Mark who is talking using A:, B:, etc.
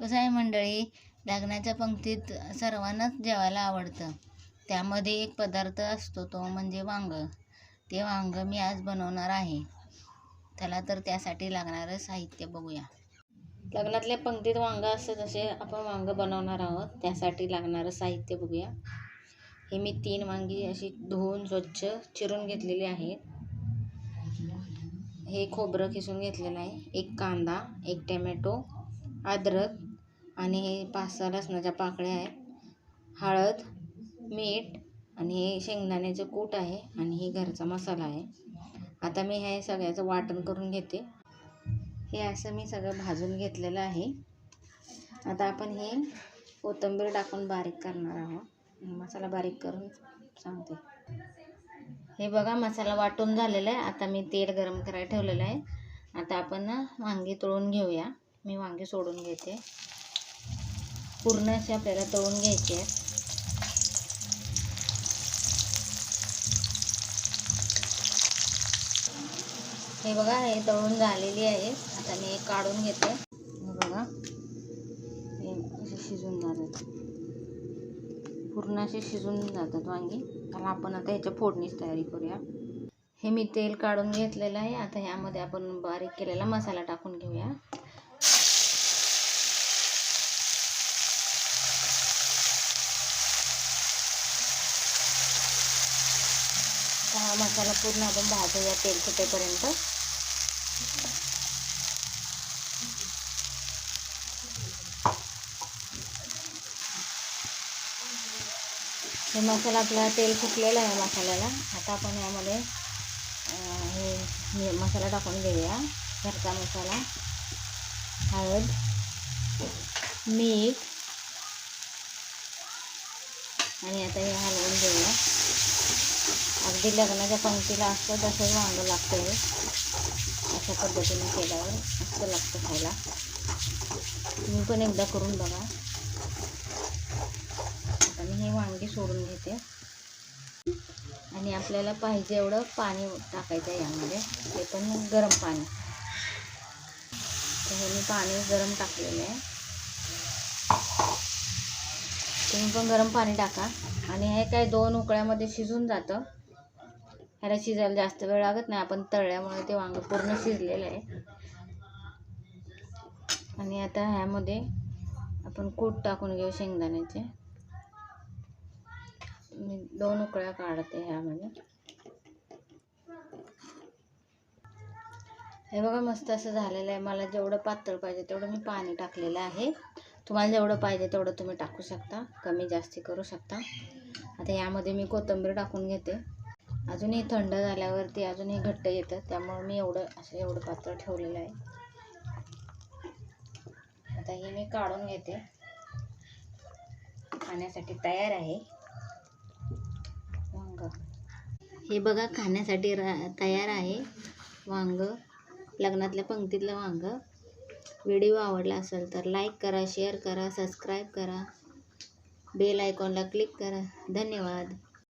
A: कसं आहे मंडळी? लग्नाच्या पंक्तीत सर्वांनाच जेवायला आवडतं. त्यामध्ये एक पदार्थ असतो तो म्हणजे वांगं. ते वांगं मी आज बनवणार आहे. त्याला तर त्यासाठी लागणारं साहित्य बघूया. लग्नातल्या पंक्तीत वांगं असतं तसे आपण वांगं बनवणार आहोत त्यासाठी लागणारं साहित्य बघूया. हे मी तीन वांगी अशी धुवून स्वच्छ चिरून घेतलेली आहेत. हे खोबरं किसून घेतलेलं आहे. एक कांदा एक टॅमॅटो अद्रक आणि हे पाच सहा लसणाच्या पाकळ्या आहेत. हळद मीठ आणि हे शेंगदाण्याचं कूट आहे आणि हे घरचा मसाला आहे. आता मी हे सगळ्याचं वाटण करून घेते. हे असं मी सगळं भाजून घेतलेलं आहे. आता आपण हे कोथिंबीर टाकून बारीक करणार आहोत. मसाला बारीक करून सांगते. हे बघा मसाला वाटून झालेला आहे. आता मी तेल गरम करायला ठेवलेलं आहे. आता आपण वांगी तळून घेऊया. मी वांगी सोडून घेते. पूर्ण असे आपल्याला तळून घ्यायचे आहेत. हे बघा हे तळून झालेली आहे. आता मी काढून घेते. हे बघा हे असे शिजून जातात पूर्ण असे शिजून जातात वांगी. त्याला आपण आता ह्याच्या फोडणीची तयारी करूया. हे मी तेल काढून घेतलेलं आहे. आता ह्यामध्ये आपण बारीक केलेला मसाला टाकून घेऊया. हा मसाला पूर्ण आपण भाजूया तेल सुटेपर्यंत. हे मसाला आपला तेल सुटलेला आहे मसाल्याला. आता आपण यामध्ये हे हे मसाला टाकून घेऊया. घरचा मसाला हळद मीठ आणि आता हे हलवून घेऊया. अगदी लग्नाच्या पंक्तीला असतं तसंच वांगं लागतं हे अशा पद्धतीने केल्यावर मस्त लागतं खायला. तुम्ही पण एकदा करून बघा. आता मी हे वांगी सोडून घेते. आणि आपल्याला पाहिजे एवढं पाणी टाकायचं आहे यामध्ये. ते पण गरम पाणी. तर हे मी पाणी गरम टाकलेलं आहे. तुम्ही पण गरम पाणी टाका. आणि हे काय दोन उकळ्यामध्ये शिजून जातं. ह्याला शिजायला जास्त वेळ लागत नाही. आपण तळल्यामुळे ते वांगं पूर्ण शिजलेलं आहे. आणि आता ह्यामध्ये आपण कूट टाकून घेऊ शेंगदाण्याचे. मी दोन उकळ्या काढते ह्यामध्ये. हे बघा मस्त असं झालेलं आहे. मला जेवढं पातळ पाहिजे तेवढं मी पाणी टाकलेलं आहे. तुम्हाला जेवढं पाहिजे तेवढं तुम्ही टाकू शकता. कमी जास्ती करू शकता. आता यामध्ये मी कोथिंबीर टाकून घेते. अजूनही थंड झाल्यावरती अजूनही घट्ट येतं त्यामुळं मी एवढं असं एवढं पातळ ठेवलेलं आहे. आता हे मी काढून घेते. खाण्यासाठी तयार आहे. वांग. हे बघा खाण्यासाठी रा तयार आहे. वांग. लग्नातल्या पंक्तीतलं वांग. व्हिडिओ आवडला असेल तर लाईक करा शेअर करा सबस्क्राईब करा. बेल आयकॉनला क्लिक करा. धन्यवाद.